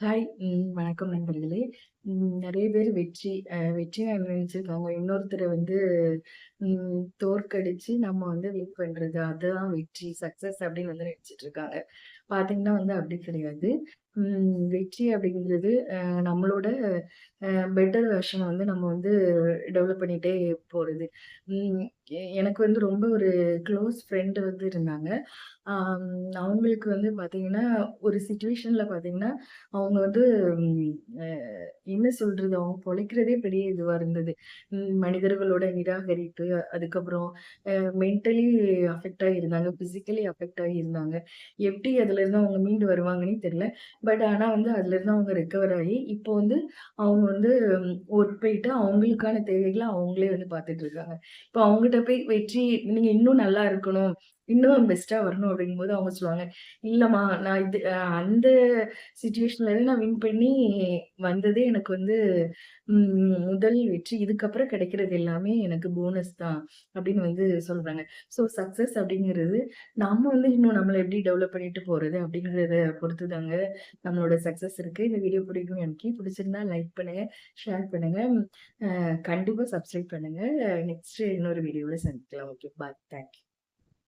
Hi! வணக்கம் நண்பர்களே. நிறைய பேர் வெற்றி அ நினைச்சிருக்காங்க இன்னொருத்தரை வந்து தோற்கடிச்சு நம்ம வந்து வின் பண்றது. அதுதான் வெற்றி, சக்சஸ் அப்படின்னு வந்து நினைச்சிட்டு இருக்காங்க. பாத்தீங்கன்னா வந்து அப்படி கிடையாது. வெற்றி அப்படிங்கிறது நம்மளோட பெட்டர் வெர்ஷனை வந்து நம்ம வந்து டெவலப் பண்ணிகிட்டே போகிறது எனக்கு வந்து ரொம்ப ஒரு க்ளோஸ் ஃப்ரெண்டு வந்து இருந்தாங்க. அவங்களுக்கு வந்து பார்த்தீங்கன்னா, ஒரு சுச்சுவேஷனில் பார்த்தீங்கன்னா, அவங்க வந்து என்ன சொல்கிறது அவங்க பொழைக்கிறதே பெரிய இதுவாக இருந்தது. மனிதர்களோட நிராகரிப்பு, அதுக்கப்புறம் மென்டலி அஃபெக்ட் ஆகி இருந்தாங்க. பிசிக்கலி அஃபெக்ட் ஆகி இருந்தாங்க. எப்படி அதுலேருந்து அவங்க மீண்டு வருவாங்கன்னே தெரியல. பட் ஆனால் வந்து அதுலேருந்து அவங்க ரெக்கவர் ஆகி, இப்போ வந்து அவங்க வந்து ஒர்க் போயிட்டு அவங்களுக்கான தேவைகளை அவங்களே வந்து பார்த்துட்டு இருக்காங்க. இப்போ அவங்ககிட்ட போய் வெற்றி நீங்கள் இன்னும் நல்லா இருக்கணும். இன்னும் பெஸ்ட்டாக வரணும் அப்படிங்கும்போது அவங்க சொல்லுவாங்க, இல்லைம்மா நான் இது அந்த சுச்சுவேஷன்லேருந்து நான் வின் பண்ணி வந்ததே எனக்கு வந்து முதல் வெற்றி. இதுக்கப்புறம் கிடைக்கிறது எல்லாமே எனக்கு போனஸ் தான்." அப்படின்னு வந்து சொல்கிறாங்க ஸோ சக்ஸஸ் அப்படிங்கிறது நம்ம வந்து இன்னும் நம்மளை எப்படி டெவலப் பண்ணிட்டு போகிறது அப்படிங்கிறத பொறுத்து தாங்க நம்மளோட சக்சஸ் இருக்கு. இந்த வீடியோ பிடிக்கும் எனக்கு பிடிச்சிருந்தா லைக் பண்ணுங்க, ஷேர் பண்ணுங்க. அ கண்டிப்பா சப்ஸ்கிரைப் பண்ணுங்க. நெக்ஸ்ட் இன்னொரு வீடியோல சந்திக்கலாம். ஓகே. பாய். Thank you.